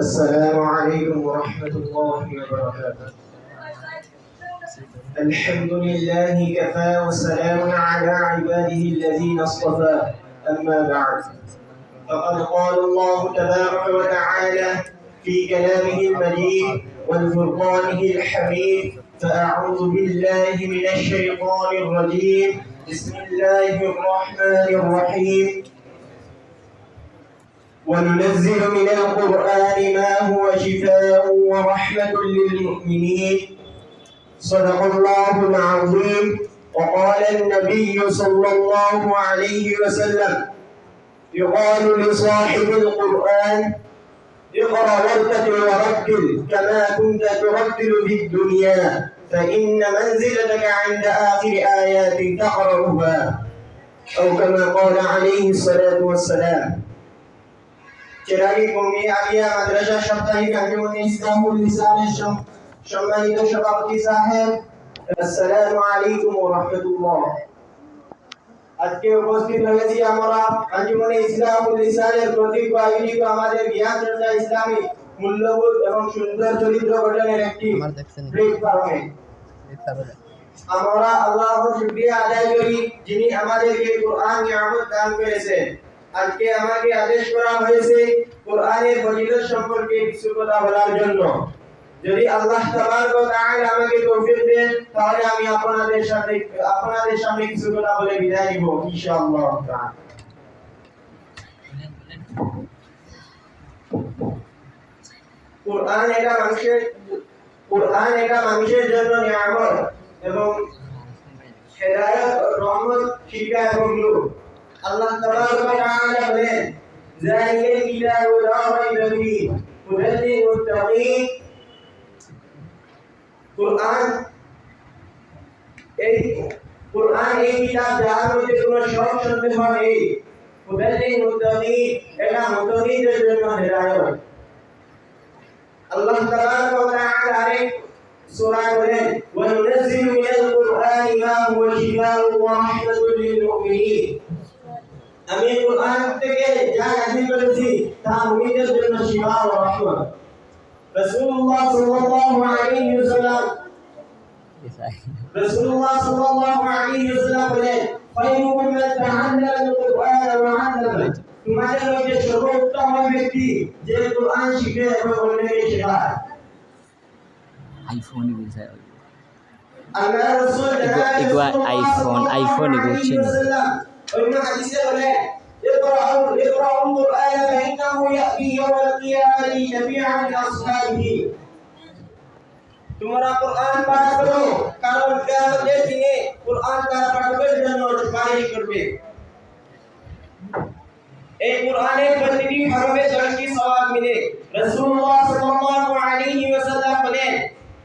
السلام عليكم ورحمة الله وبركاته. الحمد لله كفى وسلام على عباده الذين اصطفى. أما بعد فقد قال الله تبارك وتعالى في كلامه المجيد والفرقانه الحميد فأعوذ بالله من الشيطان الرجيم. بسم الله الرحمن الرحيم. وننزل من القرآن ما هو شفاء ورحمة للمؤمنين. صدق الله العظيم. وقال النبي صلى الله عليه وسلم يقال لصاحب القرآن اقرأ وارتقي ورتل كما كنت ترتل في الدنيا فإن منزلتك عند آخر آيات تقرأها أو كما قال عليه الصلاة والسلام. চেরাগি কমি আলিয়া মাদ্রাসা সাপ্তাহিক আঞ্জুমান ইসলামুল সম- সম্মানিত সভাপতি সাহেব আসসালামু আলাইকুম ওয়া রাহমাতুল্লাহ। আজকে উপস্থিত হয়েছি আমরা আঞ্জুমান ইসলামুল প্রতীক আয়োজিত আমাদের জ্ঞান চর্চা ইসলামী মূল্যবোধ এবং সুন্দর চরিত্র গঠনের একটি প্ল্যাটফর্মে। আমরা আল্লাহর শুকরিয়া আদায় করি যিনি আমাদেরকে কোরআন নিয়ামত দান করেছেন। আজকে আমাকে আদেশ করা হয়েছে কোরআনের ফজিলত সম্পর্কে কিছু কথা বলার জন্য। যদি আল্লাহ তাবারক ওয়া তাআলা আমাকে তৌফিক দেন, তাহলে আমি আপনাদের সাথে, আপনাদের সামনে কিছু কথা বলে বিদায় নিব, ইনশাআল্লাহ। তাআলা কোরআন এটা মানুষের, কোরআন এটা মানুষের জন্য নিয়ামত এবং হেদায়েত, রহমত, শিক্ষা এবং নূর। আল্লাহ তাবারক ওয়া তাআলা বলেন যালিকাল কিতাবু লা রাইবা ফীহি হুদাল লিল মুত্তাকিন এই কোরআন এই কিতাব যার মধ্যে কোনো সন্দেহ নেই হুদাল লিল এটা মুত্তাকিনদের জন্য হেদায়েত। আল্লাহ তাবারক তাআলা আরেক সূরায় বলেন ওয়া নুনাজ্জিলু মিনাল কুরআনি মা হুয়া শিফাa'un ওয়া রাহমাতুল লিল মুমিনিন। আমি কুরআন থেকে যা নাযিল করেছি তা মুমিনদের জন্য শিফা ও রহমত রাসূলুল্লাহ সাল্লাল্লাহু আলাইহি ওয়াসাল্লাম রাসূলুল্লাহ সাল্লাল্লাহু আলাইহি ওয়াসাল্লাম বলেন খায়রুকুম মান তাআল্লামা আল-কুরআন ওয়া 'আল্লামা তোমাদের মধ্যে সর্বোত্তম ওই ব্যক্তি যে কোরআন শিখে এবং অন্যকে শেখায় আইফোন bisa আল্লাহ রাসূল Igu- igu iPhone, iPhone igu chin. অন্য হাদিসে বলে اقرأوا اقرأوا القرآن فإنه يأتي يوم القيامة شفيعا لأصحابه তোমরা কোরআন পাঠ করো কারণ কিয়ামতের দিনে কোরআন তার পাঠকের জন্য সুপারিশ করবে এই কোরআনের প্রতিটি হরফে দশটি সওয়াব মিলে রাসূলুল্লাহ সাল্লাল্লাহু আলাইহি ওয়াসাল্লাম বলেন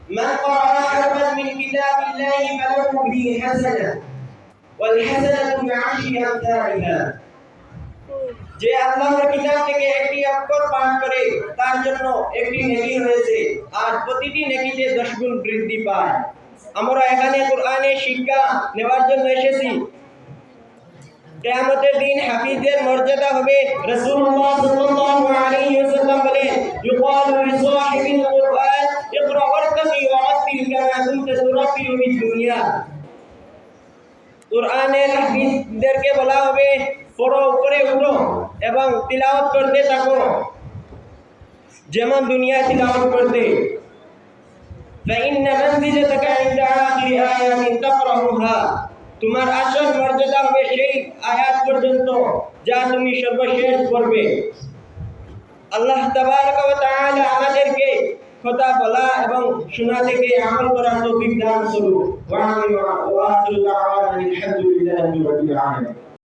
মান ক্বারা হারফান মিন কিতাবিল্লাহি ফালাহু বিহি হাসানাহ ওয়াল হাসানাতু বিআশরি আমসালিহা যে আল্লাহর কিতাব থেকে একটি অক্ষর পাঠ করে, তার জন্য একটি নেকি রয়েছে। আর প্রতিটি নেকিতে দশ গুণ বৃদ্ধি পায়। আমরা এখানে কোরআনের শিক্ষা নেওয়ার জন্য এসেছি। কিয়ামতের দিন হাফিজের মর্যাদা হবে রাসূলুল্লাহ সাল্লাল্লাহু আলাইহি ওয়াসাল্লাম বলেন ইউকালু লিসাহিবিল কুরআন, ইকরা ওয়ারতাকি ওয়ারাতিল কামা কুনতা তুরাতিলু ফিদ দুনিয়া। কোরআনের হাফিজদেরকে বলা হবে, পড়ো, উপরে উঠো। এবং তিলাওয়াত করতে থাকো। যেমন দুনিয়ায় তিলাওয়াত করতে। তোমার আসল মর্যাদা হবে সেই আয়াত পর্যন্ত যা তুমি সর্বশেষ করবে আল্লাহ তাআলা আমাদেরকে কথা বলা এবং শোনা থেকে আমল করার তৌফিক দান করুন ওয়া আমিন ওয়া আখিরু দাওয়ানা আলহামদুলিল্লাহি রাব্বিল আলামিন।